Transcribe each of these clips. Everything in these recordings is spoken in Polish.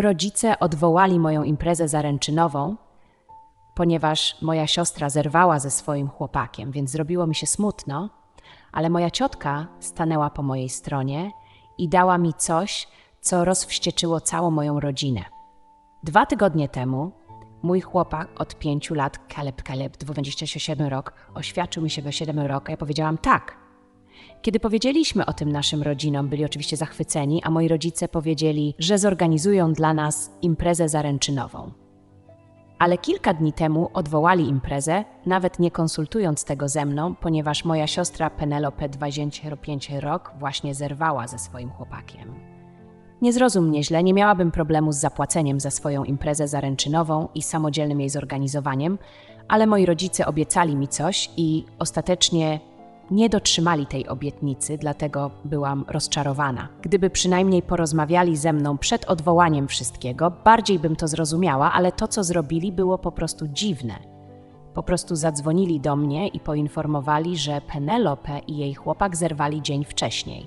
rodzice odwołali moją imprezę zaręczynową, ponieważ moja siostra zerwała ze swoim chłopakiem, więc zrobiło mi się smutno, ale moja ciotka stanęła po mojej stronie i dała mi coś, co rozwścieczyło całą moją rodzinę. Dwa tygodnie temu mój chłopak od pięciu lat, Caleb Caleb, 27 rok, oświadczył mi się we 7 roku. Ja powiedziałam tak. Kiedy powiedzieliśmy o tym naszym rodzinom, byli oczywiście zachwyceni, a moi rodzice powiedzieli, że zorganizują dla nas imprezę zaręczynową. Ale kilka dni temu odwołali imprezę, nawet nie konsultując tego ze mną, ponieważ moja siostra Penelope 25 rok właśnie zerwała ze swoim chłopakiem. Nie zrozum mnie źle, nie miałabym problemu z zapłaceniem za swoją imprezę zaręczynową i samodzielnym jej zorganizowaniem, ale moi rodzice obiecali mi coś i ostatecznie nie dotrzymali tej obietnicy, dlatego byłam rozczarowana. Gdyby przynajmniej porozmawiali ze mną przed odwołaniem wszystkiego, bardziej bym to zrozumiała, ale to, co zrobili, było po prostu dziwne. Po prostu zadzwonili do mnie i poinformowali, że Penelope i jej chłopak zerwali dzień wcześniej.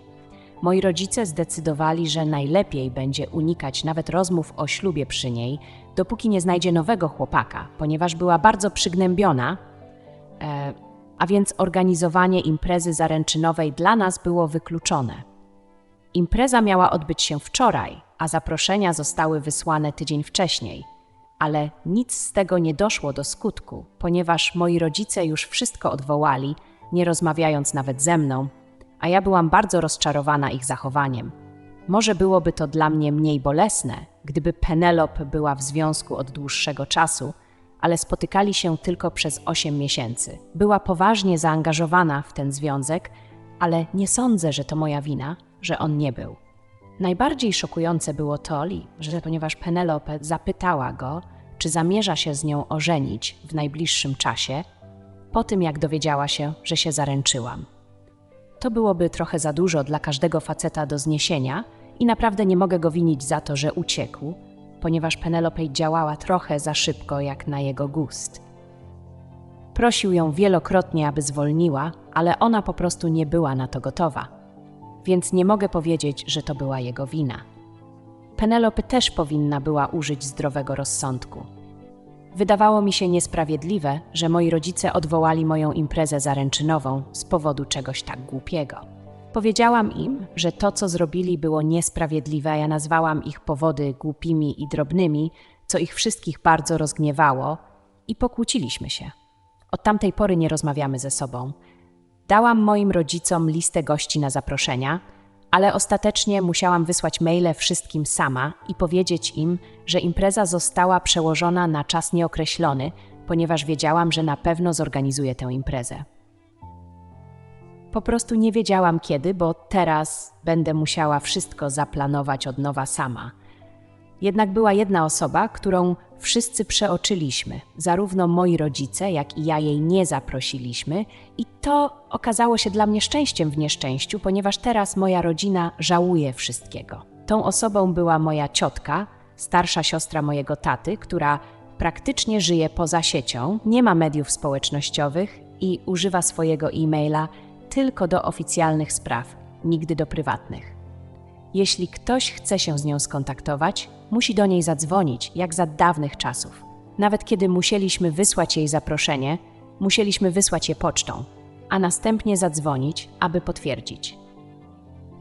Moi rodzice zdecydowali, że najlepiej będzie unikać nawet rozmów o ślubie przy niej, dopóki nie znajdzie nowego chłopaka, ponieważ była bardzo przygnębiona. E, a więc organizowanie imprezy zaręczynowej dla nas było wykluczone. Impreza miała odbyć się wczoraj, a zaproszenia zostały wysłane tydzień wcześniej, ale nic z tego nie doszło do skutku, ponieważ moi rodzice już wszystko odwołali, nie rozmawiając nawet ze mną, a ja byłam bardzo rozczarowana ich zachowaniem. Może byłoby to dla mnie mniej bolesne, gdyby Penelope była w związku od dłuższego czasu, ale spotykali się tylko przez 8 miesięcy. Była poważnie zaangażowana w ten związek, ale nie sądzę, że to moja wina, że on nie był. Najbardziej szokujące było to, że ponieważ Penelope zapytała go, czy zamierza się z nią ożenić w najbliższym czasie, po tym jak dowiedziała się, że się zaręczyłam. To byłoby trochę za dużo dla każdego faceta do zniesienia i naprawdę nie mogę go winić za to, że uciekł, ponieważ Penelope działała trochę za szybko jak na jego gust. Prosił ją wielokrotnie, aby zwolniła, ale ona po prostu nie była na to gotowa, więc nie mogę powiedzieć, że to była jego wina. Penelope też powinna była użyć zdrowego rozsądku. Wydawało mi się niesprawiedliwe, że moi rodzice odwołali moją imprezę zaręczynową z powodu czegoś tak głupiego. Powiedziałam im, że to, co zrobili, było niesprawiedliwe, ja nazwałam ich powody głupimi i drobnymi, co ich wszystkich bardzo rozgniewało, i pokłóciliśmy się. Od tamtej pory nie rozmawiamy ze sobą. Dałam moim rodzicom listę gości na zaproszenia, ale ostatecznie musiałam wysłać maile wszystkim sama i powiedzieć im, że impreza została przełożona na czas nieokreślony, ponieważ wiedziałam, że na pewno zorganizuję tę imprezę. Po prostu nie wiedziałam kiedy, bo teraz będę musiała wszystko zaplanować od nowa sama. Jednak była jedna osoba, którą wszyscy przeoczyliśmy, zarówno moi rodzice, jak i ja jej nie zaprosiliśmy, i to okazało się dla mnie szczęściem w nieszczęściu, ponieważ teraz moja rodzina żałuje wszystkiego. Tą osobą była moja ciotka, starsza siostra mojego taty, która praktycznie żyje poza siecią, nie ma mediów społecznościowych i używa swojego e-maila tylko do oficjalnych spraw, nigdy do prywatnych. Jeśli ktoś chce się z nią skontaktować, musi do niej zadzwonić, jak za dawnych czasów. Nawet kiedy musieliśmy wysłać jej zaproszenie, musieliśmy wysłać je pocztą, a następnie zadzwonić, aby potwierdzić.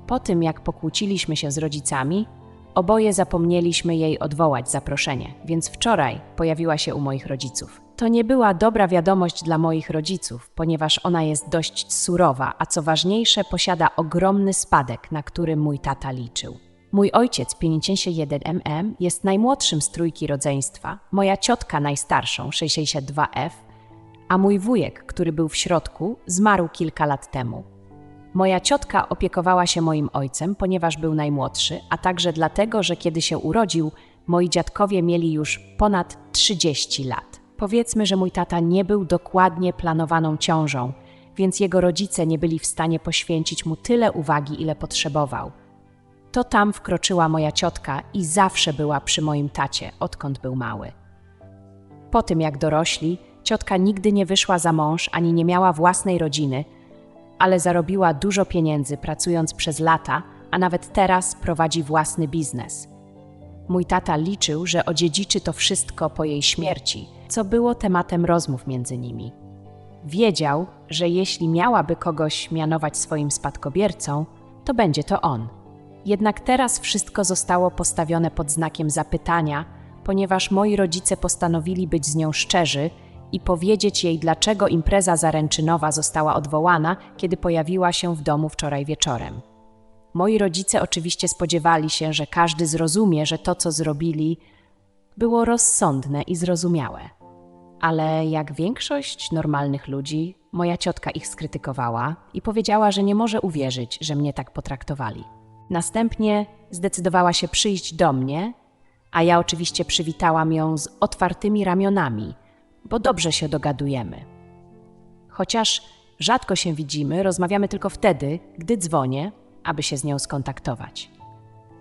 Po tym, jak pokłóciliśmy się z rodzicami, oboje zapomnieliśmy jej odwołać zaproszenie, więc wczoraj pojawiła się u moich rodziców. To nie była dobra wiadomość dla moich rodziców, ponieważ ona jest dość surowa, a co ważniejsze, posiada ogromny spadek, na który mój tata liczył. Mój ojciec, 51 mm, jest najmłodszym z trójki rodzeństwa, moja ciotka najstarszą, 62F, a mój wujek, który był w środku, zmarł kilka lat temu. Moja ciotka opiekowała się moim ojcem, ponieważ był najmłodszy, a także dlatego, że kiedy się urodził, moi dziadkowie mieli już ponad 30 lat. Powiedzmy, że mój tata nie był dokładnie planowaną ciążą, więc jego rodzice nie byli w stanie poświęcić mu tyle uwagi, ile potrzebował. To tam wkroczyła moja ciotka i zawsze była przy moim tacie, odkąd był mały. Po tym jak dorośli, ciotka nigdy nie wyszła za mąż ani nie miała własnej rodziny, ale zarobiła dużo pieniędzy pracując przez lata, a nawet teraz prowadzi własny biznes. Mój tata liczył, że odziedziczy to wszystko po jej śmierci, co było tematem rozmów między nimi. Wiedział, że jeśli miałaby kogoś mianować swoim spadkobiercą, to będzie to on. Jednak teraz wszystko zostało postawione pod znakiem zapytania, ponieważ moi rodzice postanowili być z nią szczerzy i powiedzieć jej, dlaczego impreza zaręczynowa została odwołana, kiedy pojawiła się w domu wczoraj wieczorem. Moi rodzice oczywiście spodziewali się, że każdy zrozumie, że to, co zrobili, było rozsądne i zrozumiałe. Ale jak większość normalnych ludzi, moja ciotka ich skrytykowała i powiedziała, że nie może uwierzyć, że mnie tak potraktowali. Następnie zdecydowała się przyjść do mnie, a ja oczywiście przywitałam ją z otwartymi ramionami, bo dobrze się dogadujemy. Chociaż rzadko się widzimy, rozmawiamy tylko wtedy, gdy dzwonię, aby się z nią skontaktować.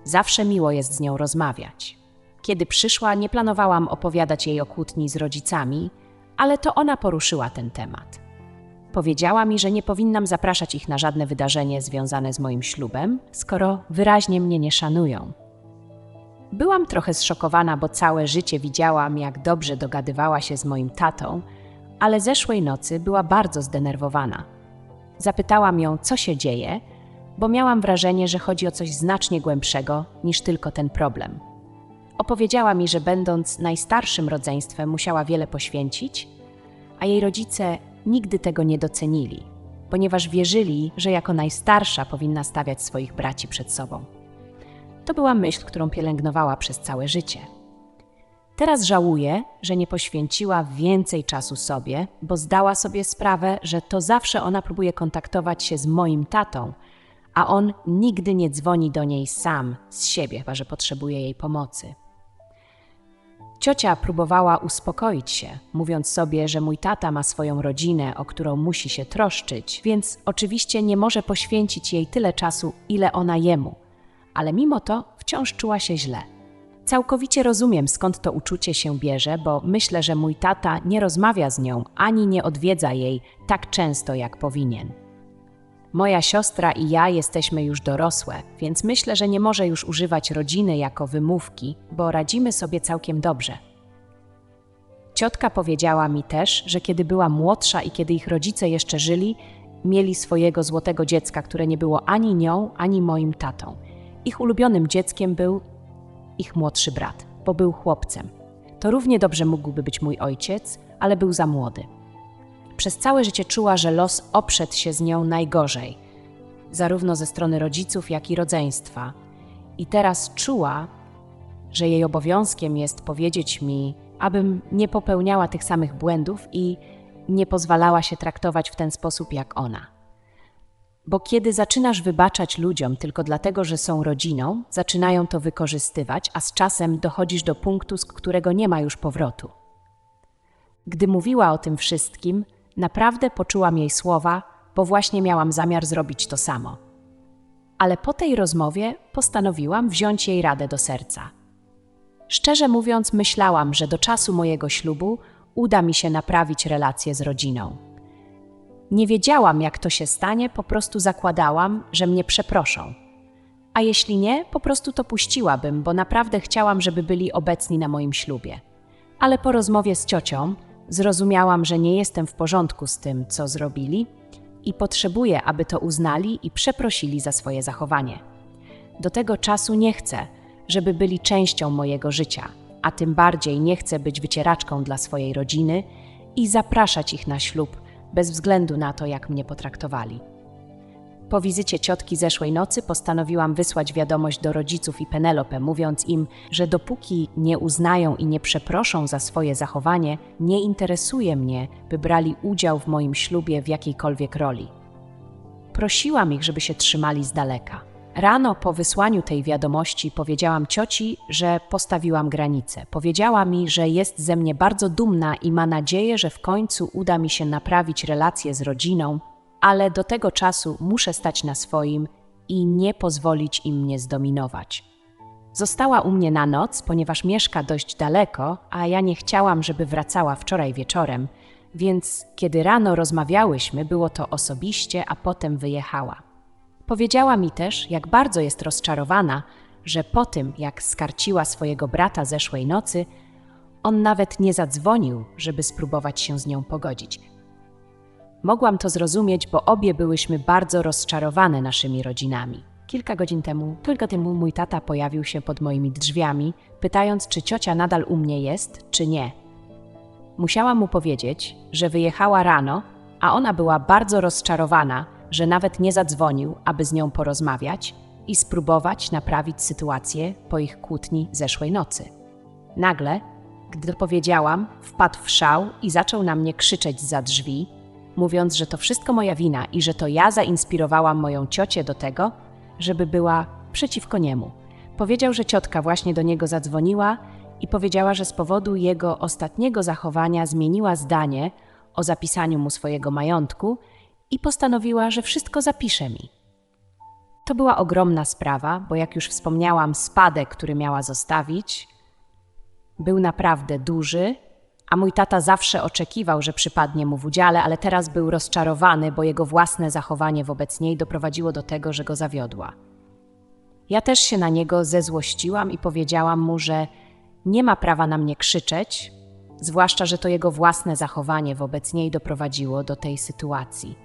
Zawsze miło jest z nią rozmawiać. Kiedy przyszła, nie planowałam opowiadać jej o kłótni z rodzicami, ale to ona poruszyła ten temat. Powiedziała mi, że nie powinnam zapraszać ich na żadne wydarzenie związane z moim ślubem, skoro wyraźnie mnie nie szanują. Byłam trochę zszokowana, bo całe życie widziałam, jak dobrze dogadywała się z moim tatą, ale zeszłej nocy była bardzo zdenerwowana. Zapytałam ją, co się dzieje, bo miałam wrażenie, że chodzi o coś znacznie głębszego niż tylko ten problem. Opowiedziała mi, że będąc najstarszym rodzeństwem musiała wiele poświęcić, a jej rodzice nigdy tego nie docenili, ponieważ wierzyli, że jako najstarsza powinna stawiać swoich braci przed sobą. To była myśl, którą pielęgnowała przez całe życie. Teraz żałuje, że nie poświęciła więcej czasu sobie, bo zdała sobie sprawę, że to zawsze ona próbuje kontaktować się z moim tatą, a on nigdy nie dzwoni do niej sam, z siebie, chyba że potrzebuje jej pomocy. Ciocia próbowała uspokoić się, mówiąc sobie, że mój tata ma swoją rodzinę, o którą musi się troszczyć, więc oczywiście nie może poświęcić jej tyle czasu, ile ona jemu, ale mimo to wciąż czuła się źle. Całkowicie rozumiem, skąd to uczucie się bierze, bo myślę, że mój tata nie rozmawia z nią ani nie odwiedza jej tak często, jak powinien. Moja siostra i ja jesteśmy już dorosłe, więc myślę, że nie może już używać rodziny jako wymówki, bo radzimy sobie całkiem dobrze. Ciotka powiedziała mi też, że kiedy była młodsza i kiedy ich rodzice jeszcze żyli, mieli swojego złotego dziecka, które nie było ani nią, ani moim tatą. Ich ulubionym dzieckiem był ich młodszy brat, bo był chłopcem. To równie dobrze mógłby być mój ojciec, ale był za młody. Przez całe życie czuła, że los oprzedł się z nią najgorzej, zarówno ze strony rodziców, jak i rodzeństwa. I teraz czuła, że jej obowiązkiem jest powiedzieć mi, abym nie popełniała tych samych błędów i nie pozwalała się traktować w ten sposób jak ona. Bo kiedy zaczynasz wybaczać ludziom tylko dlatego, że są rodziną, zaczynają to wykorzystywać, a z czasem dochodzisz do punktu, z którego nie ma już powrotu. Gdy mówiła o tym wszystkim, Naprawdę poczułam jej słowa, bo właśnie miałam zamiar zrobić to samo. Ale po tej rozmowie postanowiłam wziąć jej radę do serca. Szczerze mówiąc, myślałam, że do czasu mojego ślubu uda mi się naprawić relacje z rodziną. Nie wiedziałam, jak to się stanie, po prostu zakładałam, że mnie przeproszą. A jeśli nie, po prostu to puściłabym, bo naprawdę chciałam, żeby byli obecni na moim ślubie. Ale po rozmowie z ciocią Zrozumiałam, że nie jestem w porządku z tym, co zrobili i potrzebuję, aby to uznali i przeprosili za swoje zachowanie. Do tego czasu nie chcę, żeby byli częścią mojego życia, a tym bardziej nie chcę być wycieraczką dla swojej rodziny i zapraszać ich na ślub bez względu na to, jak mnie potraktowali. Po wizycie ciotki zeszłej nocy postanowiłam wysłać wiadomość do rodziców i Penelope, mówiąc im, że dopóki nie uznają i nie przeproszą za swoje zachowanie, nie interesuje mnie, by brali udział w moim ślubie w jakiejkolwiek roli. Prosiłam ich, żeby się trzymali z daleka. Rano po wysłaniu tej wiadomości powiedziałam cioci, że postawiłam granicę. Powiedziała mi, że jest ze mnie bardzo dumna i ma nadzieję, że w końcu uda mi się naprawić relacje z rodziną ale do tego czasu muszę stać na swoim i nie pozwolić im mnie zdominować. Została u mnie na noc, ponieważ mieszka dość daleko, a ja nie chciałam, żeby wracała wczoraj wieczorem, więc kiedy rano rozmawiałyśmy, było to osobiście, a potem wyjechała. Powiedziała mi też, jak bardzo jest rozczarowana, że po tym, jak skarciła swojego brata zeszłej nocy, on nawet nie zadzwonił, żeby spróbować się z nią pogodzić. Mogłam to zrozumieć, bo obie byłyśmy bardzo rozczarowane naszymi rodzinami. Kilka godzin temu, tylko temu mój tata pojawił się pod moimi drzwiami, pytając, czy ciocia nadal u mnie jest, czy nie. Musiałam mu powiedzieć, że wyjechała rano, a ona była bardzo rozczarowana, że nawet nie zadzwonił, aby z nią porozmawiać i spróbować naprawić sytuację po ich kłótni zeszłej nocy. Nagle, gdy powiedziałam, wpadł w szał i zaczął na mnie krzyczeć za drzwi, mówiąc, że to wszystko moja wina i że to ja zainspirowałam moją ciocię do tego, żeby była przeciwko niemu. Powiedział, że ciotka właśnie do niego zadzwoniła i powiedziała, że z powodu jego ostatniego zachowania zmieniła zdanie o zapisaniu mu swojego majątku i postanowiła, że wszystko zapisze mi. To była ogromna sprawa, bo jak już wspomniałam, spadek, który miała zostawić, był naprawdę duży, a mój tata zawsze oczekiwał, że przypadnie mu w udziale, ale teraz był rozczarowany, bo jego własne zachowanie wobec niej doprowadziło do tego, że go zawiodła. Ja też się na niego zezłościłam i powiedziałam mu, że nie ma prawa na mnie krzyczeć, zwłaszcza, że to jego własne zachowanie wobec niej doprowadziło do tej sytuacji.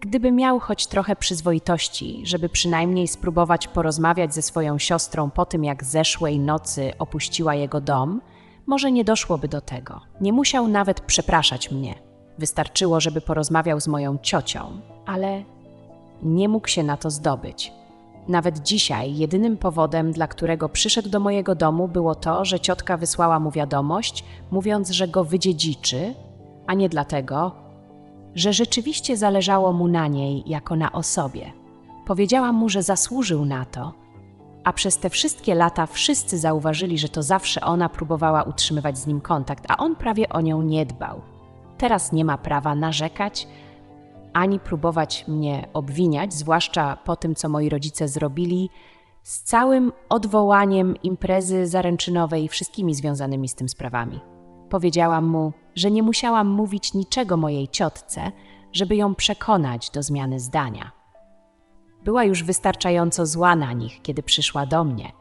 Gdyby miał choć trochę przyzwoitości, żeby przynajmniej spróbować porozmawiać ze swoją siostrą po tym, jak zeszłej nocy opuściła jego dom, może nie doszłoby do tego. Nie musiał nawet przepraszać mnie. Wystarczyło, żeby porozmawiał z moją ciocią, ale nie mógł się na to zdobyć. Nawet dzisiaj jedynym powodem, dla którego przyszedł do mojego domu, było to, że ciotka wysłała mu wiadomość, mówiąc, że go wydziedziczy, a nie dlatego, że rzeczywiście zależało mu na niej jako na osobie. Powiedziałam mu, że zasłużył na to, a przez te wszystkie lata wszyscy zauważyli, że to zawsze ona próbowała utrzymywać z nim kontakt, a on prawie o nią nie dbał. Teraz nie ma prawa narzekać ani próbować mnie obwiniać, zwłaszcza po tym, co moi rodzice zrobili, z całym odwołaniem imprezy zaręczynowej i wszystkimi związanymi z tym sprawami. Powiedziałam mu, że nie musiałam mówić niczego mojej ciotce, żeby ją przekonać do zmiany zdania. Była już wystarczająco zła na nich, kiedy przyszła do mnie.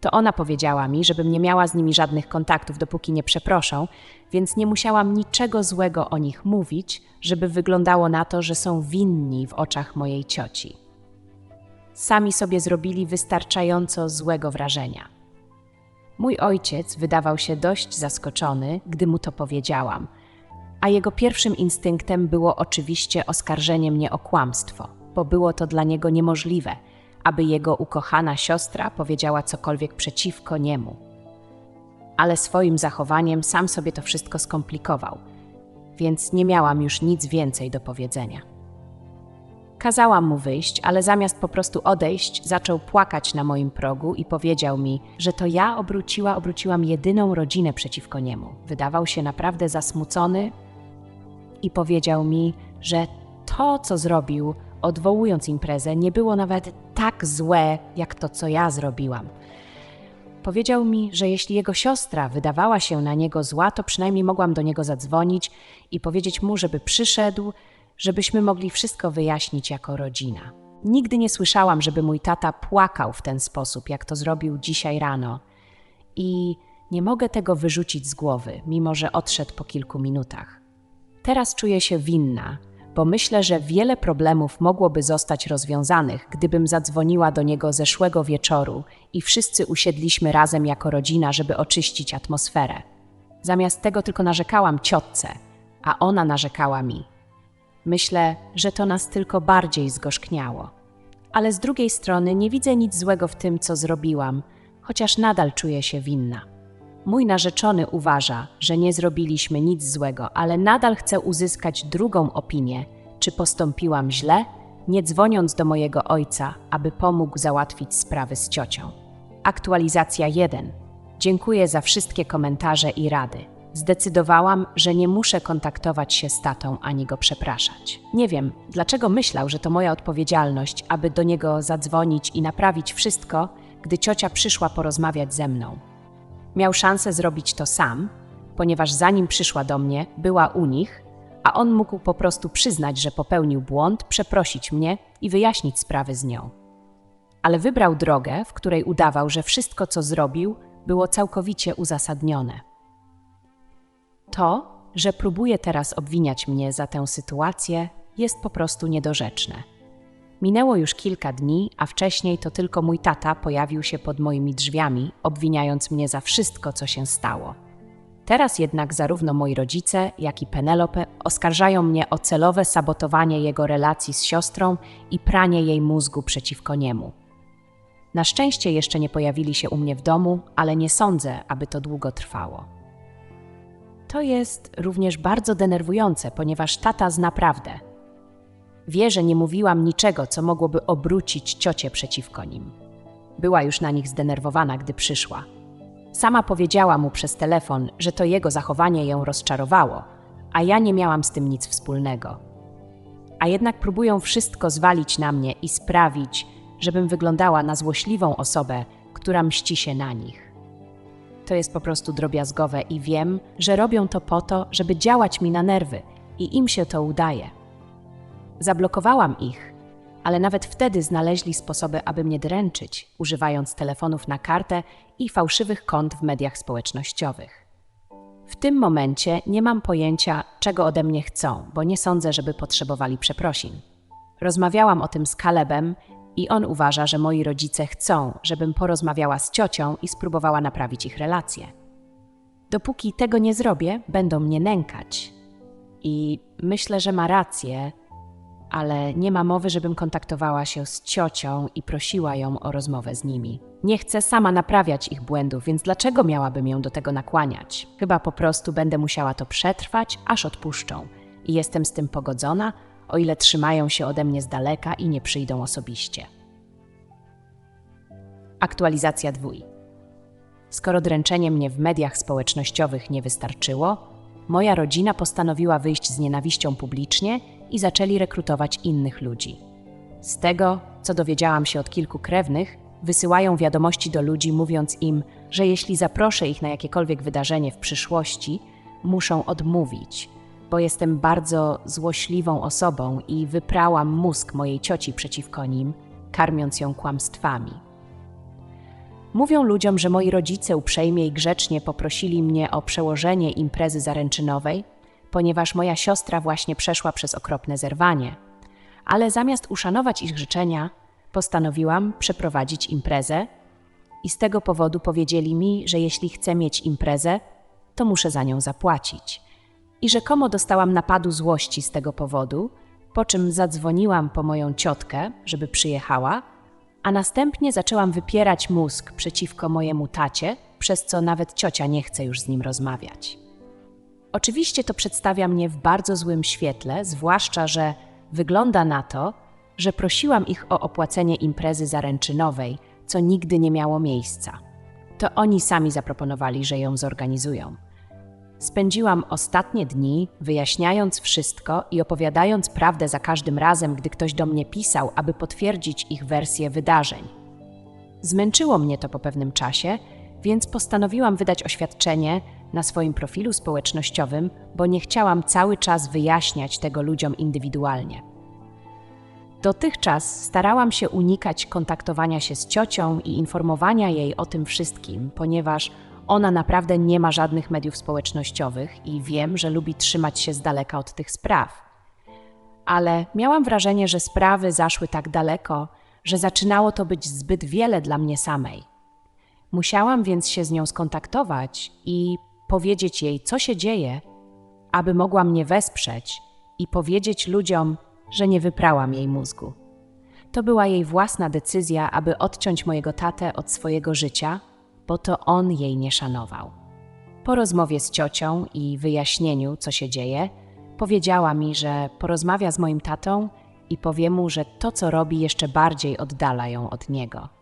To ona powiedziała mi, żebym nie miała z nimi żadnych kontaktów, dopóki nie przeproszą, więc nie musiałam niczego złego o nich mówić, żeby wyglądało na to, że są winni w oczach mojej cioci. Sami sobie zrobili wystarczająco złego wrażenia. Mój ojciec wydawał się dość zaskoczony, gdy mu to powiedziałam, a jego pierwszym instynktem było oczywiście oskarżenie mnie o kłamstwo, bo było to dla niego niemożliwe, aby jego ukochana siostra powiedziała cokolwiek przeciwko niemu. Ale swoim zachowaniem sam sobie to wszystko skomplikował, więc nie miałam już nic więcej do powiedzenia. Kazałam mu wyjść, ale zamiast po prostu odejść, zaczął płakać na moim progu i powiedział mi, że to ja obróciła, obróciłam jedyną rodzinę przeciwko niemu. Wydawał się naprawdę zasmucony i powiedział mi, że to, co zrobił, odwołując imprezę, nie było nawet tak złe, jak to, co ja zrobiłam. Powiedział mi, że jeśli jego siostra wydawała się na niego zła, to przynajmniej mogłam do niego zadzwonić i powiedzieć mu, żeby przyszedł, żebyśmy mogli wszystko wyjaśnić jako rodzina. Nigdy nie słyszałam, żeby mój tata płakał w ten sposób, jak to zrobił dzisiaj rano. I nie mogę tego wyrzucić z głowy, mimo że odszedł po kilku minutach. Teraz czuję się winna, bo myślę, że wiele problemów mogłoby zostać rozwiązanych, gdybym zadzwoniła do niego zeszłego wieczoru i wszyscy usiedliśmy razem jako rodzina, żeby oczyścić atmosferę. Zamiast tego tylko narzekałam ciotce, a ona narzekała mi. Myślę, że to nas tylko bardziej zgorzkniało. Ale z drugiej strony nie widzę nic złego w tym, co zrobiłam, chociaż nadal czuję się winna. Mój narzeczony uważa, że nie zrobiliśmy nic złego, ale nadal chce uzyskać drugą opinię, czy postąpiłam źle, nie dzwoniąc do mojego ojca, aby pomógł załatwić sprawy z ciocią. Aktualizacja 1. Dziękuję za wszystkie komentarze i rady. Zdecydowałam, że nie muszę kontaktować się z tatą ani go przepraszać. Nie wiem, dlaczego myślał, że to moja odpowiedzialność, aby do niego zadzwonić i naprawić wszystko, gdy ciocia przyszła porozmawiać ze mną. Miał szansę zrobić to sam, ponieważ zanim przyszła do mnie, była u nich, a on mógł po prostu przyznać, że popełnił błąd, przeprosić mnie i wyjaśnić sprawy z nią. ale wybrał drogę, w której udawał, że wszystko, co zrobił, było całkowicie uzasadnione. To, że próbuje teraz obwiniać mnie za tę sytuację, jest po prostu niedorzeczne. Minęło już kilka dni, a wcześniej to tylko mój tata pojawił się pod moimi drzwiami, obwiniając mnie za wszystko, co się stało. Teraz jednak zarówno moi rodzice, jak i Penelope oskarżają mnie o celowe sabotowanie jego relacji z siostrą i pranie jej mózgu przeciwko niemu. Na szczęście jeszcze nie pojawili się u mnie w domu, ale nie sądzę, aby to długo trwało. To jest również bardzo denerwujące, ponieważ tata zna prawdę. Wie, że nie mówiłam niczego, co mogłoby obrócić ciocię przeciwko nim. Była już na nich zdenerwowana, gdy przyszła. Sama powiedziała mu przez telefon, że to jego zachowanie ją rozczarowało, a ja nie miałam z tym nic wspólnego. A jednak próbują wszystko zwalić na mnie i sprawić, żebym wyglądała na złośliwą osobę, która mści się na nich. To jest po prostu drobiazgowe i wiem, że robią to po to, żeby działać mi na nerwy i im się to udaje. Zablokowałam ich, ale nawet wtedy znaleźli sposoby, aby mnie dręczyć, używając telefonów na kartę i fałszywych kont w mediach społecznościowych. W tym momencie nie mam pojęcia, czego ode mnie chcą, bo nie sądzę, żeby potrzebowali przeprosin. Rozmawiałam o tym z Kalebem i on uważa, że moi rodzice chcą, żebym porozmawiała z ciocią i spróbowała naprawić ich relacje. Dopóki tego nie zrobię, będą mnie nękać. I myślę, że ma rację, ale nie ma mowy, żebym kontaktowała się z ciocią i prosiła ją o rozmowę z nimi. Nie chcę sama naprawiać ich błędów, więc dlaczego miałabym ją do tego nakłaniać? Chyba po prostu będę musiała to przetrwać, aż odpuszczą. I jestem z tym pogodzona, o ile trzymają się ode mnie z daleka i nie przyjdą osobiście. Aktualizacja dwój. Skoro dręczenie mnie w mediach społecznościowych nie wystarczyło, moja rodzina postanowiła wyjść z nienawiścią publicznie i zaczęli rekrutować innych ludzi. Z tego, co dowiedziałam się od kilku krewnych, wysyłają wiadomości do ludzi, mówiąc im, że jeśli zaproszę ich na jakiekolwiek wydarzenie w przyszłości, muszą odmówić, bo jestem bardzo złośliwą osobą i wyprałam mózg mojej cioci przeciwko nim, karmiąc ją kłamstwami. Mówią ludziom, że moi rodzice uprzejmie i grzecznie poprosili mnie o przełożenie imprezy zaręczynowej, ponieważ moja siostra właśnie przeszła przez okropne zerwanie. Ale zamiast uszanować ich życzenia, postanowiłam przeprowadzić imprezę i z tego powodu powiedzieli mi, że jeśli chcę mieć imprezę, to muszę za nią zapłacić. I rzekomo dostałam napadu złości z tego powodu, po czym zadzwoniłam po moją ciotkę, żeby przyjechała, a następnie zaczęłam wypierać mózg przeciwko mojemu tacie, przez co nawet ciocia nie chce już z nim rozmawiać. Oczywiście to przedstawia mnie w bardzo złym świetle, zwłaszcza, że wygląda na to, że prosiłam ich o opłacenie imprezy zaręczynowej, co nigdy nie miało miejsca. To oni sami zaproponowali, że ją zorganizują. Spędziłam ostatnie dni wyjaśniając wszystko i opowiadając prawdę za każdym razem, gdy ktoś do mnie pisał, aby potwierdzić ich wersję wydarzeń. Zmęczyło mnie to po pewnym czasie, więc postanowiłam wydać oświadczenie na swoim profilu społecznościowym, bo nie chciałam cały czas wyjaśniać tego ludziom indywidualnie. Dotychczas starałam się unikać kontaktowania się z ciocią i informowania jej o tym wszystkim, ponieważ ona naprawdę nie ma żadnych mediów społecznościowych i wiem, że lubi trzymać się z daleka od tych spraw. Ale miałam wrażenie, że sprawy zaszły tak daleko, że zaczynało to być zbyt wiele dla mnie samej. Musiałam więc się z nią skontaktować i powiedzieć jej, co się dzieje, aby mogła mnie wesprzeć i powiedzieć ludziom, że nie wyprałam jej mózgu. To była jej własna decyzja, aby odciąć mojego tatę od swojego życia, bo to on jej nie szanował. Po rozmowie z ciocią i wyjaśnieniu, co się dzieje, powiedziała mi, że porozmawia z moim tatą i powie mu, że to, co robi, jeszcze bardziej oddala ją od niego.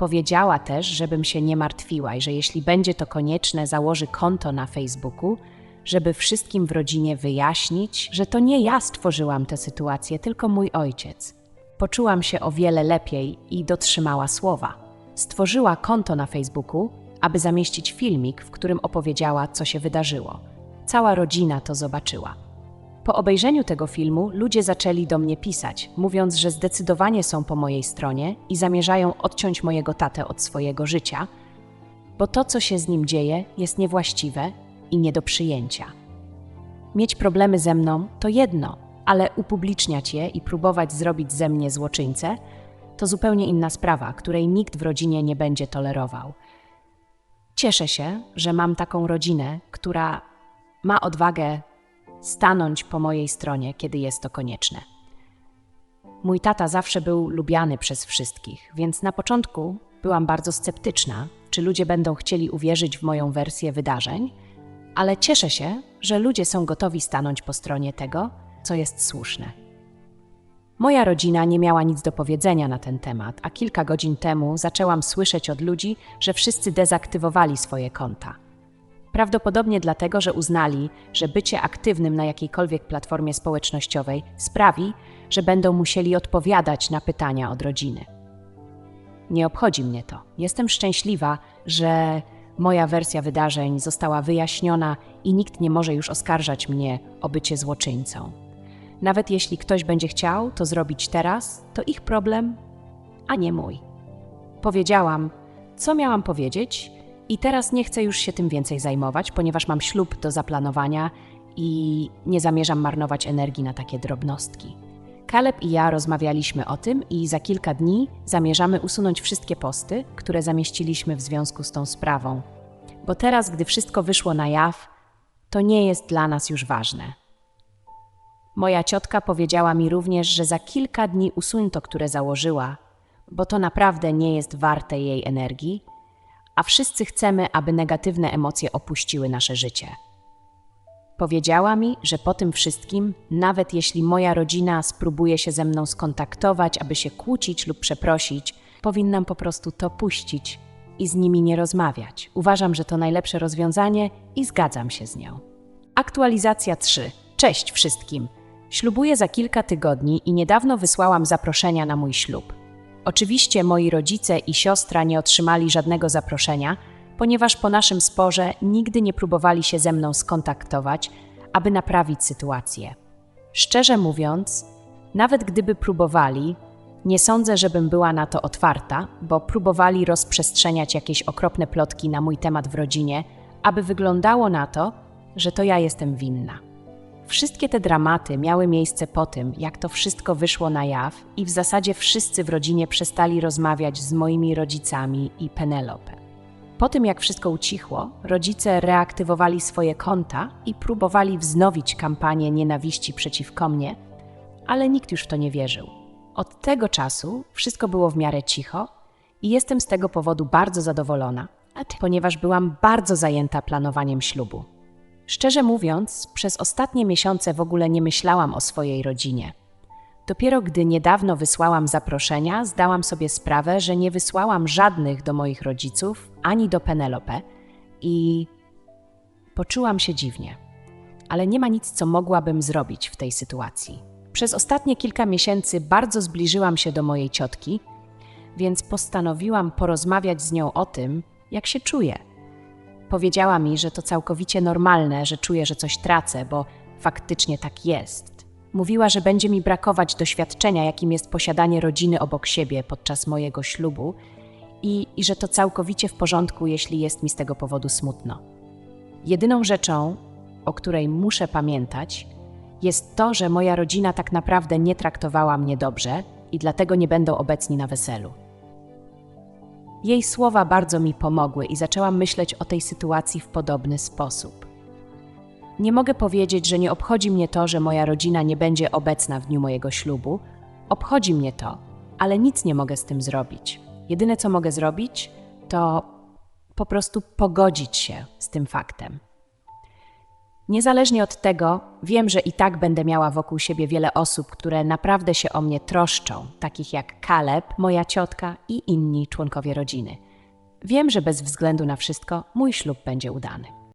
Powiedziała też, żebym się nie martwiła i że jeśli będzie to konieczne, założy konto na Facebooku, żeby wszystkim w rodzinie wyjaśnić, że to nie ja stworzyłam tę sytuację, tylko mój ojciec. Poczułam się o wiele lepiej i dotrzymała słowa. Stworzyła konto na Facebooku, aby zamieścić filmik, w którym opowiedziała, co się wydarzyło. Cała rodzina to zobaczyła. Po obejrzeniu tego filmu ludzie zaczęli do mnie pisać, mówiąc, że zdecydowanie są po mojej stronie i zamierzają odciąć mojego tatę od swojego życia, bo to, co się z nim dzieje, jest niewłaściwe i nie do przyjęcia. Mieć problemy ze mną to jedno, ale upubliczniać je i próbować zrobić ze mnie złoczyńcę to zupełnie inna sprawa, której nikt w rodzinie nie będzie tolerował. Cieszę się, że mam taką rodzinę, która ma odwagę stanąć po mojej stronie, kiedy jest to konieczne. Mój tata zawsze był lubiany przez wszystkich, więc na początku byłam bardzo sceptyczna, czy ludzie będą chcieli uwierzyć w moją wersję wydarzeń, ale cieszę się, że ludzie są gotowi stanąć po stronie tego, co jest słuszne. Moja rodzina nie miała nic do powiedzenia na ten temat, a kilka godzin temu zaczęłam słyszeć od ludzi, że wszyscy dezaktywowali swoje konta. Prawdopodobnie dlatego, że uznali, że bycie aktywnym na jakiejkolwiek platformie społecznościowej sprawi, że będą musieli odpowiadać na pytania od rodziny. Nie obchodzi mnie to. Jestem szczęśliwa, że moja wersja wydarzeń została wyjaśniona i nikt nie może już oskarżać mnie o bycie złoczyńcą. Nawet jeśli ktoś będzie chciał to zrobić teraz, to ich problem, a nie mój. Powiedziałam, co miałam powiedzieć, i teraz nie chcę już się tym więcej zajmować, ponieważ mam ślub do zaplanowania i nie zamierzam marnować energii na takie drobnostki. Kaleb i ja rozmawialiśmy o tym i za kilka dni zamierzamy usunąć wszystkie posty, które zamieściliśmy w związku z tą sprawą. Bo teraz, gdy wszystko wyszło na jaw, to nie jest dla nas już ważne. Moja ciotka powiedziała mi również, że za kilka dni usuń to, które założyła, bo to naprawdę nie jest warte jej energii, a wszyscy chcemy, aby negatywne emocje opuściły nasze życie. Powiedziała mi, że po tym wszystkim, nawet jeśli moja rodzina spróbuje się ze mną skontaktować, aby się kłócić lub przeprosić, powinnam po prostu to puścić i z nimi nie rozmawiać. Uważam, że to najlepsze rozwiązanie i zgadzam się z nią. Aktualizacja 3. Cześć wszystkim. Ślubuję za kilka tygodni i niedawno wysłałam zaproszenia na mój ślub. Oczywiście moi rodzice i siostra nie otrzymali żadnego zaproszenia, ponieważ po naszym sporze nigdy nie próbowali się ze mną skontaktować, aby naprawić sytuację. Szczerze mówiąc, nawet gdyby próbowali, nie sądzę, żebym była na to otwarta, bo próbowali rozprzestrzeniać jakieś okropne plotki na mój temat w rodzinie, aby wyglądało na to, że to ja jestem winna. Wszystkie te dramaty miały miejsce po tym, jak to wszystko wyszło na jaw, i w zasadzie wszyscy w rodzinie przestali rozmawiać z moimi rodzicami i Penelope. Po tym, jak wszystko ucichło, rodzice reaktywowali swoje konta i próbowali wznowić kampanię nienawiści przeciwko mnie, ale nikt już w to nie wierzył. Od tego czasu wszystko było w miarę cicho i jestem z tego powodu bardzo zadowolona, ponieważ byłam bardzo zajęta planowaniem ślubu. Szczerze mówiąc, przez ostatnie miesiące w ogóle nie myślałam o swojej rodzinie. Dopiero gdy niedawno wysłałam zaproszenia, zdałam sobie sprawę, że nie wysłałam żadnych do moich rodziców ani do Penelope i poczułam się dziwnie. Ale nie ma nic, co mogłabym zrobić w tej sytuacji. Przez ostatnie kilka miesięcy bardzo zbliżyłam się do mojej ciotki, więc postanowiłam porozmawiać z nią o tym, jak się czuję. Powiedziała mi, że to całkowicie normalne, że czuję, że coś tracę, bo faktycznie tak jest. Mówiła, że będzie mi brakować doświadczenia, jakim jest posiadanie rodziny obok siebie podczas mojego ślubu i, i że to całkowicie w porządku, jeśli jest mi z tego powodu smutno. Jedyną rzeczą, o której muszę pamiętać, jest to, że moja rodzina tak naprawdę nie traktowała mnie dobrze i dlatego nie będą obecni na weselu. Jej słowa bardzo mi pomogły i zaczęłam myśleć o tej sytuacji w podobny sposób. Nie mogę powiedzieć, że nie obchodzi mnie to, że moja rodzina nie będzie obecna w dniu mojego ślubu. Obchodzi mnie to, ale nic nie mogę z tym zrobić. Jedyne co mogę zrobić, to po prostu pogodzić się z tym faktem. Niezależnie od tego, wiem, że i tak będę miała wokół siebie wiele osób, które naprawdę się o mnie troszczą, takich jak Kaleb, moja ciotka i inni członkowie rodziny. Wiem, że bez względu na wszystko mój ślub będzie udany.